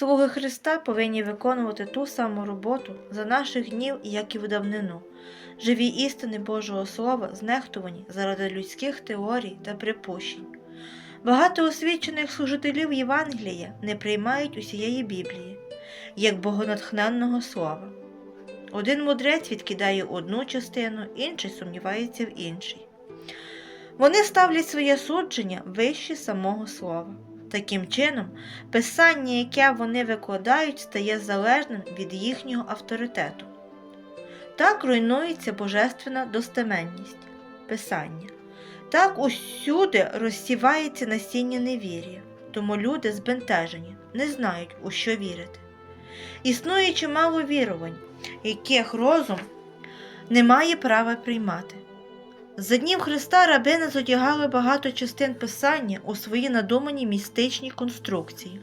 Слуги Христа повинні виконувати ту саму роботу за наших днів, як і в давнину. Живі істини Божого Слова знехтувані заради людських теорій та припущень. Багато освічених служителів Євангелія не приймають усієї Біблії, як богонатхненного слова. Один мудрець відкидає одну частину, інший сумнівається в іншій. Вони ставлять своє судження вище самого слова. Таким чином, писання, яке вони викладають, стає залежним від їхнього авторитету. Так руйнується божественна достеменність писання. Так усюди розсівається насіння невір'я, тому люди збентежені, не знають, у що вірити. Існує чимало вірувань, яких розум не має права приймати. За днів Христа рабини зодягали багато частин писання у свої надумані містичні конструкції.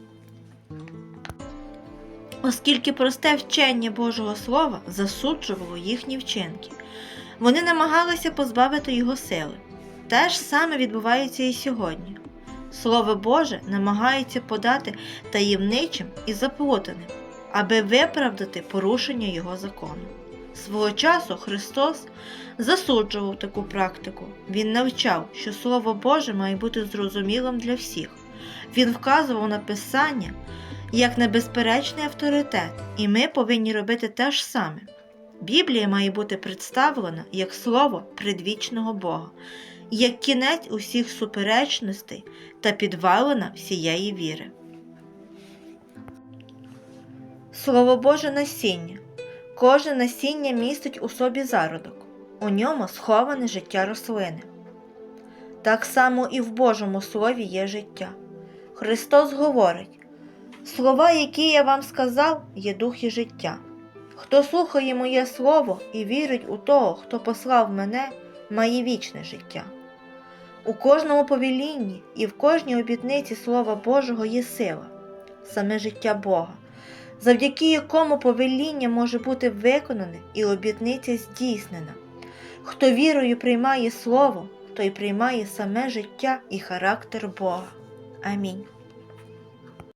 Оскільки просте вчення Божого Слова засуджувало їхні вчинки, вони намагалися позбавити його сили. Те ж саме відбувається і сьогодні. Слово Боже намагається подати таємничим і заплутаним, аби виправдати порушення його закону. Свого часу Христос засуджував таку практику. Він навчав, що Слово Боже має бути зрозумілим для всіх. Він вказував на Писання як на безперечний авторитет, і ми повинні робити те ж саме. Біблія має бути представлена як слово предвічного Бога, як кінець усіх суперечностей та підвалина всієї віри. Слово Боже насіння. Кожне насіння містить у собі зародок, у ньому сховане життя рослини. Так само і в Божому Слові є життя. Христос говорить: Слова, які я вам сказав, є дух і життя. Хто слухає моє слово і вірить у того, хто послав мене, має вічне життя. У кожному повелінні і в кожній обітниці Слова Божого є сила, саме життя Бога, завдяки якому повеління може бути виконане і обітниця здійснена. Хто вірою приймає Слово, той приймає саме життя і характер Бога. Амінь.